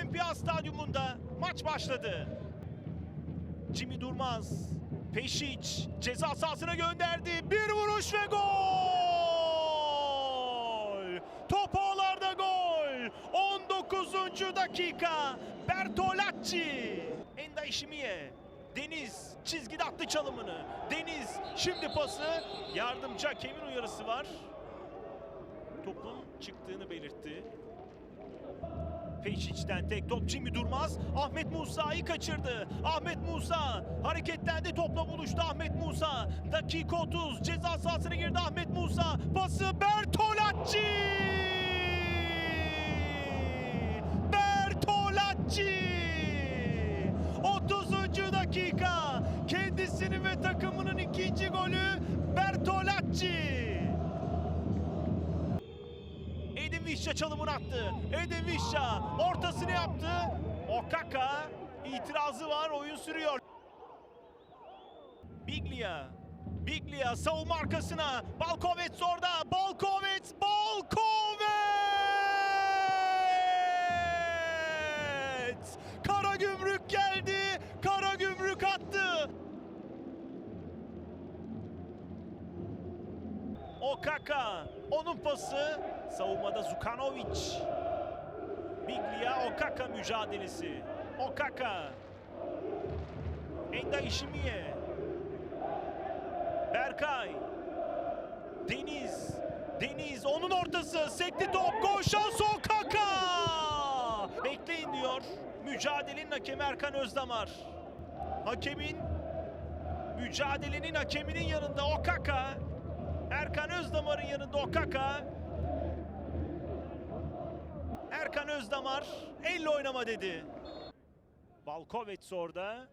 Olimpiyat Stadyumunda maç başladı. Jimmy Durmaz, Peşic ceza sahasına gönderdi. Bir vuruş ve gol! Top ağlarda gol! 19. dakika Bertolacci. Enda Işimiye. Deniz çizgide attı çalımını. Deniz şimdi pası. Yardımcı hakemin uyarısı var. Topun çıktığını belirtti. Peşiç'ten tek top Jimmy Durmaz. Ahmet Musa'yı kaçırdı. Ahmet Musa hareketlendi topla buluştu Ahmet Musa. Dakika 30 ceza sahasına girdi Ahmet Musa. Pası Bertolacci. Bertolacci. 30. dakika. Kendisinin ve takımının ikinci golü Bertolacci. Edin Vişça çalımını attı. Edin Vişça ortasını yaptı. Okaka itirazı var. Oyun sürüyor. Biglia. Biglia savunma arkasına. Balkovets orada. Balkovets. Balkovets. Kara gümrük geldi. Kara gümrük attı. Okaka. Onun pası. Savunmada Zukanovic. Biglia Okaka mücadelesi. Okaka. Enda Işimiye. Berkay. Deniz. Deniz onun ortası. Sekti top. Gol şansı Okaka. Bekleyin diyor. Mücadelenin hakemi Erkan Özdamar. Hakemin mücadelenin hakeminin yanında Okaka. Erkan Özdamar'ın yanında Okaka. Erkan Özdamar elle oynama dedi. Balkovets orada.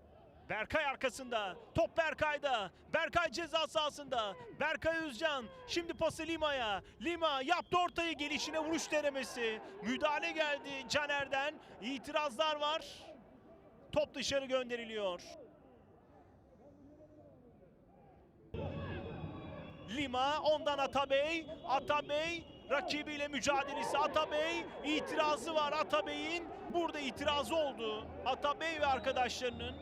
Berkay arkasında. Top Berkay'da. Berkay ceza sahasında. Berkay Özcan. Şimdi pası Lima'ya. Lima yaptı ortayı gelişine vuruş denemesi. Müdahale geldi Caner'den. İtirazlar var. Top dışarı gönderiliyor. Lima ondan Atabey. Atabey rakibiyle mücadelesi. Atabey itirazı var Atabey'in. Burada itirazı oldu. Atabey ve arkadaşlarının.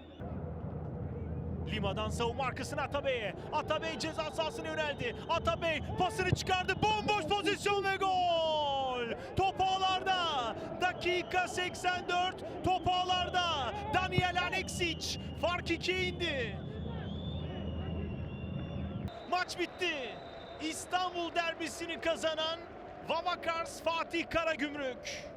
Lima'dan savunma arkasına Atabey'e. Atabey ceza sahasına yöneldi. Atabey pasını çıkardı. Bomboş pozisyon ve gol. Top ağlarda. Dakika 84. Top ağlarda. Daniel Aleksic. Fark 2'ye indi. Maç bitti. İstanbul derbisini kazanan Vavakars Fatih Karagümrük.